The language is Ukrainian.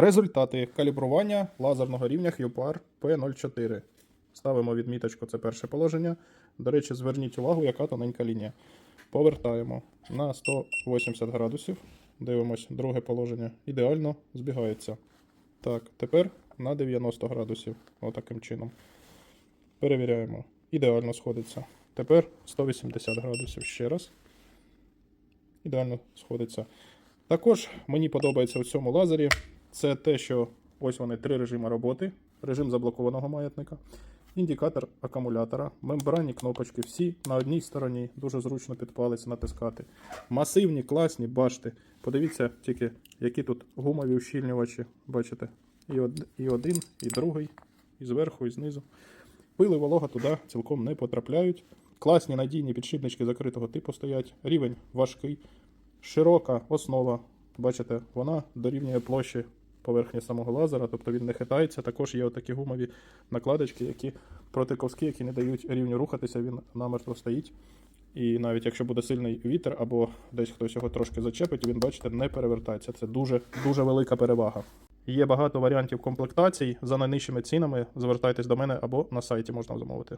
Результати калібрування лазерного рівня HUPAR P04. Ставимо відміточку, це перше положення. До речі, зверніть увагу, яка тоненька лінія. Повертаємо на 180 градусів. Дивимось, друге положення. Ідеально збігається. Так, тепер на 90 градусів. Отаким чином. Перевіряємо. Ідеально сходиться. Тепер 180 градусів ще раз. Ідеально сходиться. Також мені подобається у цьому лазері. Це те, що ось вони три режими роботи: режим заблокованого маятника, індикатор акумулятора, мембранні кнопочки, всі на одній стороні, дуже зручно під палець натискати. Масивні, класні башти. Подивіться тільки, які тут гумові ущільнювачі. Бачите? І, од... і один, і другий, і зверху, і знизу. Пили волога туди цілком не потрапляють. Класні надійні підшипнички закритого типу стоять. Рівень важкий, широка основа. Бачите, вона дорівнює площі поверхні самого лазера, тобто він не хитається. Також є отакі гумові накладочки, які протиковські, які не дають рівню рухатися, він намертво стоїть. І навіть якщо буде сильний вітер або десь хтось його трошки зачепить, він, бачите, не перевертається. Це дуже, дуже велика перевага. Є багато варіантів комплектацій. За найнижчими цінами звертайтесь до мене або на сайті можна замовити.